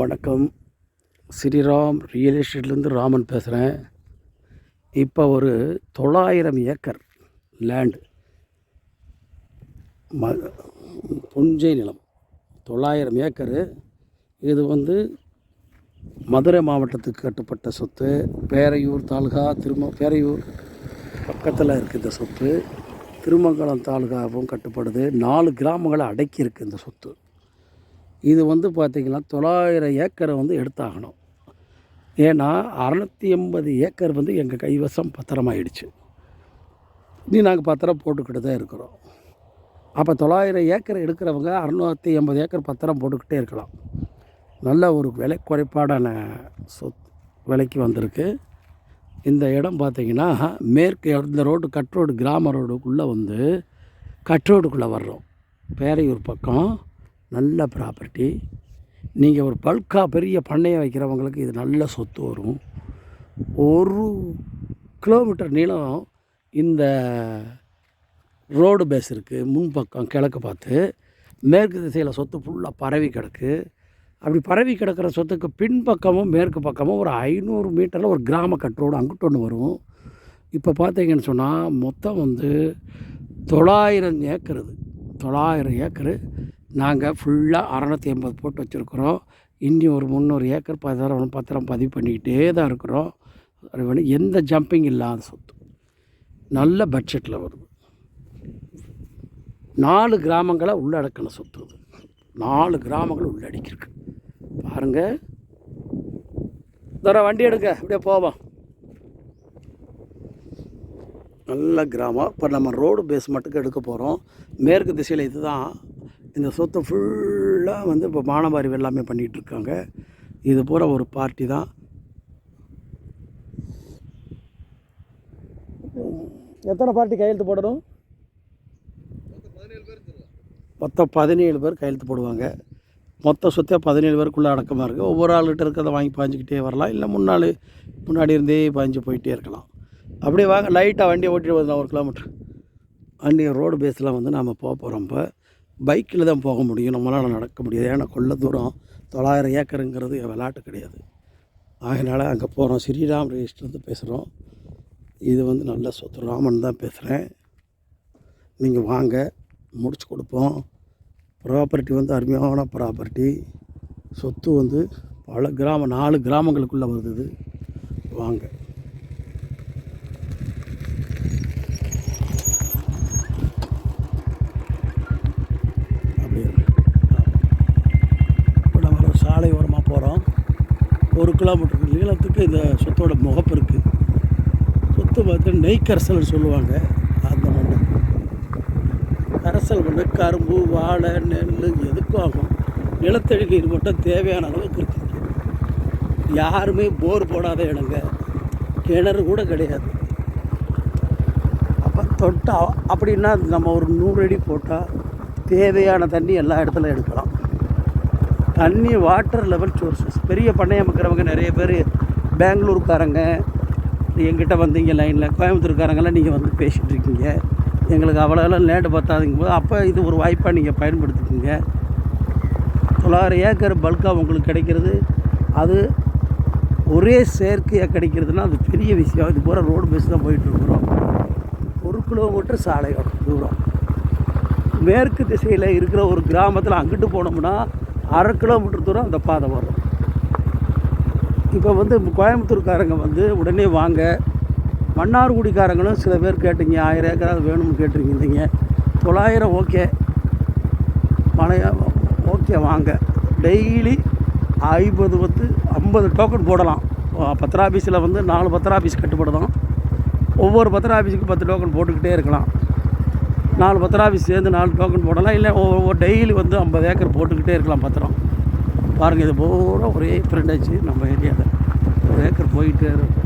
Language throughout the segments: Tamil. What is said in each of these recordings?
வணக்கம். ஸ்ரீராம் ரியல் எஸ்டேட்லேருந்து ராமன் பேசுகிறேன் இப்போ ஒரு தொள்ளாயிரம் ஏக்கர் லேண்டு ம புஞ்சை நிலம். தொள்ளாயிரம் ஏக்கரு. இது வந்து மதுரை மாவட்டத்துக்கு கட்டுப்பட்ட சொத்து. பேரையூர் தாலுகா திரும பேரையூர் பக்கத்தில் இருக்குது இந்த சொத்து. திருமங்கலம் தாலுகாவும் கட்டுப்படுது. நாலு கிராமங்களை அடக்கி இருக்குது இந்த சொத்து. இது வந்து பார்த்திங்கன்னா தொள்ளாயிரம் ஏக்கரை வந்து எடுத்தாகணும். ஏன்னா அறநூற்றி எண்பது ஏக்கர் வந்து எங்கள் கைவசம் பத்திரமாயிடுச்சு. இனி நாங்கள் பத்திரம் போட்டுக்கிட்டு தான் இருக்கிறோம். அப்போ தொள்ளாயிரம் ஏக்கர் எடுக்கிறவங்க அறநூற்றி எண்பது ஏக்கர் பத்திரம் போட்டுக்கிட்டே இருக்கலாம். நல்ல ஒரு விலை குறைப்பாடான சொத் விலைக்கு வந்திருக்கு. இந்த இடம் பார்த்திங்கன்னா மேற்கு இந்த ரோடு கட் ரோடு கிராம ரோடுக்குள்ளே வந்து கட் ரோடுக்குள்ளே வர்றோம். பேரையூர் பக்கம். நல்ல ப்ராப்பர்ட்டி நீங்கள் ஒரு பல்காக பெரிய பண்ணையை வைக்கிறவங்களுக்கு இது நல்ல சொத்து வரும். ஒரு கிலோமீட்டர் நீளம் இந்த ரோடு பேஸ் இருக்குது முன்பக்கம் கிழக்கு பார்த்து. மேற்கு திசையில் சொத்து ஃபுல்லாக பரவி கிடக்கு. அப்படி பரவி கிடக்கிற சொத்துக்கு பின்பக்கமும் மேற்கு பக்கமும் ஒரு ஐநூறு மீட்டரில் ஒரு கிராம கட்டோடு அங்கிட்டு ஒன்று வரும். இப்போ பார்த்தீங்கன்னு சொன்னால் மொத்தம் வந்து தொள்ளாயிரம் ஏக்கர் இது. தொள்ளாயிரம் ஏக்கரு. நாங்கள் ஃபுல்லாக அறநூற்றி ஐம்பது போட்டு வச்சுருக்குறோம். இன்னி ஒரு முந்நூறு ஏக்கர் பதினாறு பத்திரம் பதிவு பண்ணிக்கிட்டே தான் இருக்கிறோம். எந்த ஜம்பிங் இல்லாத சொத்து. நல்ல பட்ஜெட்டில் வருது. நாலு கிராமங்களை உள்ளடக்கின சொத்து அது. நாலு கிராமங்கள் உள்ளடக்கியிருக்கு. பாருங்கள் தர வண்டி எடுங்க. அப்படியே போவோம். நல்ல கிராமம். இப்போ நம்ம ரோடு பேஸ் மட்டுக்கு எடுக்க போகிறோம் மேற்கு திசையில் இதுதான். இந்த சொத்தை ஃபுல்லாக வந்து இப்போ மானவாரி எல்லாமே பண்ணிகிட்டு இருக்காங்க இது போகிற ஒரு பார்ட்டி தான். எத்தனை பார்ட்டி கையெழுத்து போடணும்? மொத்தம் பதினேழு பேர் கையெழுத்து போடுவாங்க. மொத்த சொத்தே பதினேழு பேருக்குள்ளே அடக்கமாக இருக்குது ஒவ்வொரு ஆளுகிட்ட இருக்கிறத வாங்கி பாஞ்சிக்கிட்டே வரலாம். இல்லை முன்னாள் முன்னாடி இருந்தே பாஞ்சு போயிட்டே இருக்கலாம். அப்படியே வாங்க லைட்டாக வண்டியை ஓட்டிட்டு வரலாம் ஒரு கிலோமீட்டர் வண்டி ரோடு பேஸில் வந்து நாம் போக போகிறோம் இப்போ. பைக்கில் தான் போக முடியும். நம்மளால் நடக்க முடியாது. ஏன்னா கொள்ள தூரம் தொள்ளாயிரம் ஏக்கருங்கிறது விளையாட்டு கிடையாது. அதனால் அங்கே போகிறோம் ஸ்ரீராம் ரெஜிஸ்டர்ந்து பேசுகிறோம் இது வந்து நல்ல சொத்து. ராமன் தான் பேசுகிறேன் நீங்கள் வாங்க. முடிச்சு கொடுப்போம். ப்ராப்பர்ட்டி வந்து அருமையான ப்ராப்பர்ட்டி சொத்து வந்து பல கிராமம் நாலு கிராமங்களுக்குள்ளே வருது வாங்க அப்படியே இப்போ நம்ம ஒரு சாலை ஓரமாக போகிறோம் ஒரு கிலோமீட்டர் நீளத்துக்கு இந்த சொத்தோட முகப்பு இருக்குது சொத்து பார்த்து நெய்க்கரசல்னு சொல்லுவாங்க. அந்த மண் கரைசல் மண்ணு கரும்பு வாழை நெல் எதுக்கும் ஆகும். நிலத்தடி நீர் மட்டும் தேவையான அளவுக்கு இருக்குது யாருமே போர் போடாத இடங்க. கிணறு கூட கிடையாது. அப்போ தொட்டா அப்படின்னா நம்ம ஒரு நூறு அடி போட்டால் தேவையான தண்ணி எல்லா இடத்துல எடுக்கலாம். தண்ணி வாட்டர் லெவல் சோர்ஸஸ் பெரிய பண்ணையம் இருக்கிறவங்க நிறைய பேர் பெங்களூர்காரங்க எங்கிட்ட வந்தீங்க லைனில் கோயம்புத்தூர்காரங்கெல்லாம் நீங்கள் வந்து பேசிகிட்டு இருக்கீங்க எங்களுக்கு அவ்வளோலாம் லேண்டு பத்தாதுங்க போது அப்போ இது ஒரு வாய்ப்பாக நீங்கள் பயன்படுத்திக்கோங்க. தொள்ளாயிரம் ஏக்கர் பல்காக உங்களுக்கு கிடைக்கிறது. அது ஒரே செயற்கையாக கிடைக்கிறதுனா அது பெரிய விஷயம். இது பூரா ரோடு பஸ் தான் போயிட்டுருக்குறோம். ஒரு கிலோமீட்டர் சாலையோட தூரம். மேற்கு திசையில் இருக்கிற ஒரு கிராமத்தில் அங்கிட்டு போனோம்னா அரை கிலோமீட்டர் தூரம் அந்த பாதை வரும். இப்போ வந்து கோயம்புத்தூர்காரங்க வந்து உடனே வாங்க. மன்னார்குடிக்காரங்களும் சில பேர் கேட்டீங்க ஆயிரம் ஏக்கராவது வேணும்னு கேட்டிருக்கீங்க. தொள்ளாயிரம் ஓகே. மழையா ஓகே வாங்க. டெய்லி ஐம்பது பத்து ஐம்பது டோக்கன் போடலாம். பத்திர ஆஃபீஸில் வந்து நாலு பத்திர ஆஃபீஸ் கட்டுப்படுதான் ஒவ்வொரு பத்திர ஆஃபீஸுக்கு பத்து டோக்கன் போட்டுக்கிட்டே இருக்கலாம். நாலு பத்திர ஆஃபீஸ் சேர்ந்து நாலு டோக்கன் போடலாம். இல்லை ஒவ்வொரு டெய்லி வந்து ஐம்பது ஏக்கர் போட்டுக்கிட்டே இருக்கலாம் பத்திரம். பாருங்கள் இது பூரா ஒரே ஃப்ரெண்டாச்சு நம்ம ஏரியாவில் ஒரு ஏக்கர் போயிட்டே இருக்கும்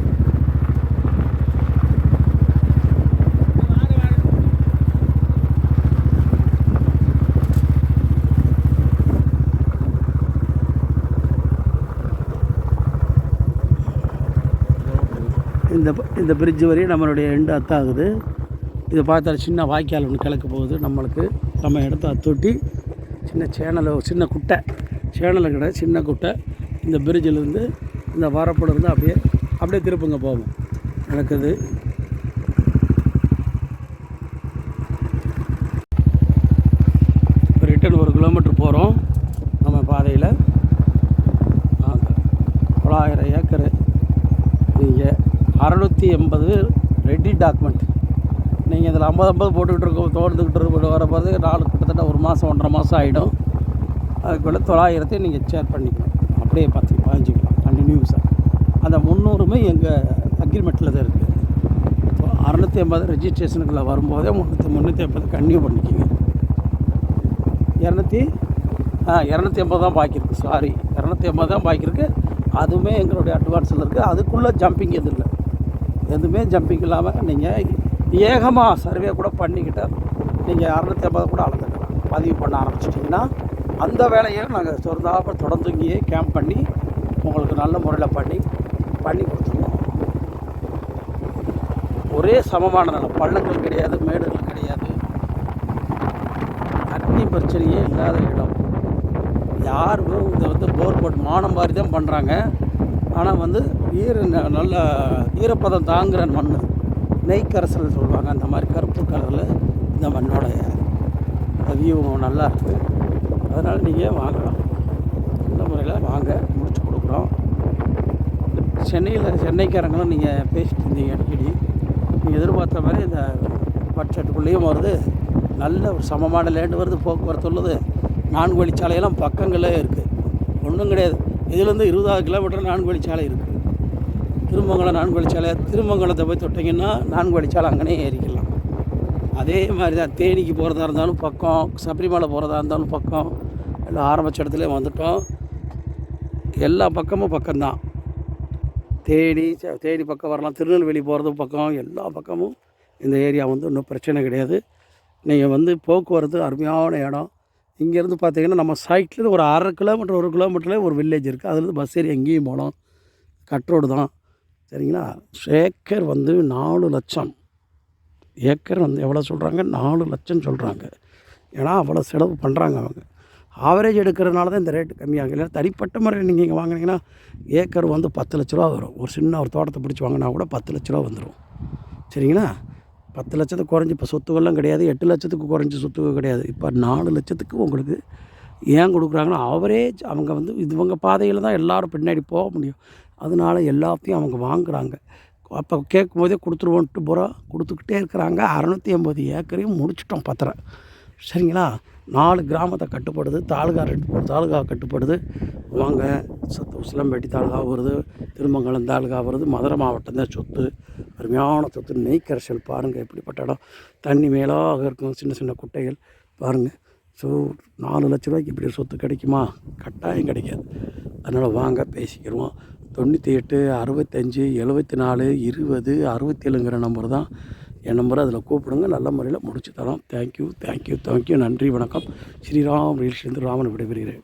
இந்த இந்த பிரிட்ஜ் வரையும் நம்மளுடைய எண்டு அத்தாகுது இது பார்த்தா சின்ன வாய்க்கால் ஒன்று கிழக்கு போகுது. நம்மளுக்கு நம்ம இடத்த அத்தொட்டி சின்ன சேனல் சின்ன குட்டை. சேனல் கிட சின்ன குட்டை. இந்த பிரிட்ஜிலேருந்து இந்த வரப்புலேருந்து அப்படியே அப்படியே திருப்புங்க போவோம். நடக்குது. ரிட்டன் ஒரு கிலோமீட்டர் போகிறோம் நம்ம பாதையில். தொள்ளாயிரம் ஏக்கரு. நீங்கள் அறநூற்றி எண்பது ரெடி டாக்குமெண்ட் நீங்கள் இதில் ஐம்பது ஐம்பது போட்டுக்கிட்டு இருக்கோம் தோட்டத்துக்கிட்டு இருக்க வர போகிறது நாலு கிட்டத்தட்ட ஒரு மாதம் ஒன்றரை மாதம் ஆகிடும் அதுக்குள்ளே தொள்ளாயிரத்தையும் நீங்கள் ஷேர் பண்ணிக்கணும் அப்படியே பத்து பதினஞ்சுக்கலாம் கண்டினியூஸாக அந்த முந்நூறுமே எங்கள் அக்ரிமெண்ட்டில் தான் இருக்குது அறநூற்றி ஐம்பது ரெஜிஸ்ட்ரேஷனுக்குள்ளே வரும்போதே முந்நூற்றி முந்நூற்றி ஐம்பது கன்னியூ பண்ணிக்கிங்க. இரநூத்தி ஆ இரநூத்தி ஐம்பது தான் பாக்கி இருக்குது சாரி இரநூத்தி ஐம்பது தான் பாக்கி இருக்குது அதுவுமே எங்களுடைய அட்வான்ஸில் இருக்குது அதுக்குள்ளே ஜம்பிங் எதுவும் இல்லை. எதுவுமே ஜம்பிங் இல்லாமல் நீங்கள் ஏகமாக சர்வே கூட பண்ணிக்கிட்டு நீங்கள் அறுநூத்தி ஐம்பது கூட அளந்துக்கலாம். பதிவு பண்ண ஆரம்பிச்சிட்டிங்கன்னா அந்த வேலையை நாங்கள் சொல்லாம தொடர்ந்து இங்கேயே கேம்ப் பண்ணி உங்களுக்கு நல்ல முறையில் பண்ணி பண்ணி கொடுத்துருவோம். ஒரே சமமான நிலம் பள்ளங்கள் கிடையாது மேடுகள் கிடையாது. அக்னி பிரச்சனையே இல்லாத இடம். யாருக்கும் இதை வந்து போர் போட்டு மானம் மாதிரி தான் பண்ணுறாங்க ஆனால் வந்து ஈர நல்ல ஈரப்பதம் தாங்குகிற மண் நெய்க்கரசல் சொல்லுவாங்க. அந்த மாதிரி கருப்பு கலரில் இந்த மண்ணோட வியூ நல்லா இருக்குது அதனால் நீங்கள் வாங்கலாம். நல்ல முறையில் வாங்க முடிச்சு கொடுக்குறோம். சென்னையில் சென்னைக்காரங்களும் நீங்கள் பேசிட்டு இருந்தீங்க அடிக்கடி. நீங்கள் எதிர்பார்த்த மாதிரி இந்த பட்ஜெட்டுக்குள்ளேயும் வருது. நல்ல ஒரு சமமான லேண்டு வருது போக்குவரத்து உள்ளது. நான்கு வழிச்சாலையெல்லாம் பக்கங்களே இருக்குது ஒன்றும் கிடையாது. இதுலேருந்து இருபதாவது கிலோமீட்டர் நான்கு வழிச்சாலை இருக்குது திருமங்கலம் நான்கு வழிச்சாலை திருமங்கலத்தை போய் தொட்டிங்கன்னா நான்கு வழிச்சாலை அங்கேனே ஏறிக்கலாம். அதே மாதிரி தான் தேனிக்கு போகிறதா இருந்தாலும் பக்கம் சபரிமலை போகிறதா இருந்தாலும் பக்கம் எல்லாம் ஆரம்பித்த இடத்துல வந்துட்டோம். எல்லா பக்கமும் பக்கம்தான். தேனி தேனி பக்கம் வரலாம் திருநெல்வேலி போகிறது பக்கம் எல்லா பக்கமும் இந்த ஏரியா வந்து ஒன்றும் பிரச்சனை கிடையாது. நீங்கள் வந்து போக்குவரத்து அருமையான இடம். இங்கேருந்து பார்த்தீங்கன்னா நம்ம சைட்லேருந்து ஒரு அரை கிலோமீட்டர் ஒரு கிலோமீட்டரில் ஒரு வில்லேஜ் இருக்குது அதுலேருந்து பஸ் ஏறி எங்கேயும் போகலாம். கட் ரோடு தான். சரிங்களா? ஏக்கர் வந்து நாலு லட்சம். ஏக்கர் வந்து எவ்வளோ சொல்கிறாங்க நாலு லட்சம் சொல்கிறாங்க ஏன்னா அவ்வளோ செலவு பண்ணுறாங்க அவங்க. ஆவரேஜ் எடுக்கிறதுனால தான் இந்த ரேட்டு கம்மியாகும் இல்லை தனிப்பட்ட முறையில் நீங்கள் இங்கே வாங்குனீங்கன்னா ஏக்கர் வந்து பத்து லட்ச ரூபா வரும். ஒரு சின்ன ஒரு தோட்டத்தை பிடிச்சி வாங்கினா கூட பத்து லட்ச ரூபா வந்துடும் சரிங்களா? பத்து லட்சத்துக்கு குறைஞ்சி இப்போ சொத்துக்கள்லாம் கிடையாது. எட்டு லட்சத்துக்கு குறைஞ்சி சொத்து கிடையாது. இப்போ நாலு லட்சத்துக்கு உங்களுக்கு ஏன் கொடுக்குறாங்கன்னா அவரேஜ் அவங்க வந்து இவங்க பாதையில் தான் எல்லாரும் பின்னாடி போக முடியும். அதனால எல்லாத்தையும் அவங்க வாங்குகிறாங்க அப்போ கேட்கும் போதே கொடுத்துருவோன்ட்டு பூரா கொடுத்துக்கிட்டே இருக்கிறாங்க. அறநூற்றி ஐம்பது ஏக்கரையும் முடிச்சிட்டோம் பத்திரம் சரிங்களா? நாலு கிராமத்தை கட்டுப்படுது தாலுகா ரெண்டு தாலுகா கட்டுப்படுது. வாங்க சத்து சிலம்பேட்டி தாலுகா வருது திருமங்கலம் தாலுகா வருது மதுரை மாவட்டம் தான் சொத்து. அருமையான சொத்து. நெய்க்கரசல் பாருங்கள் எப்படிப்பட்ட இடம். தண்ணி மேலாக இருக்கும் சின்ன சின்ன குட்டைகள். பாருங்கள் ஸோ நாலு லட்ச ரூபாய்க்கு இப்படி சொத்து கிடைக்குமா? கட்டாயம் கிடைக்காது. அதனால் வாங்க பேசிக்கிடுவோம் தொண்ணூற்றி எட்டு அறுபத்தஞ்சு எழுபத்தி நாலு இருபது அறுபத்தேழுங்கிற நம்பர் தான் என் நம்பரை அதில் கூப்பிடுங்க. நல்ல முறையில் முடிச்சு தரோம். தேங்க்யூ தேங்க்யூ தேங்க்யூ நன்றி வணக்கம். ஸ்ரீராம் ரீல்ஸ்லேருந்து ராமன் விடைபெறுகிறேன்.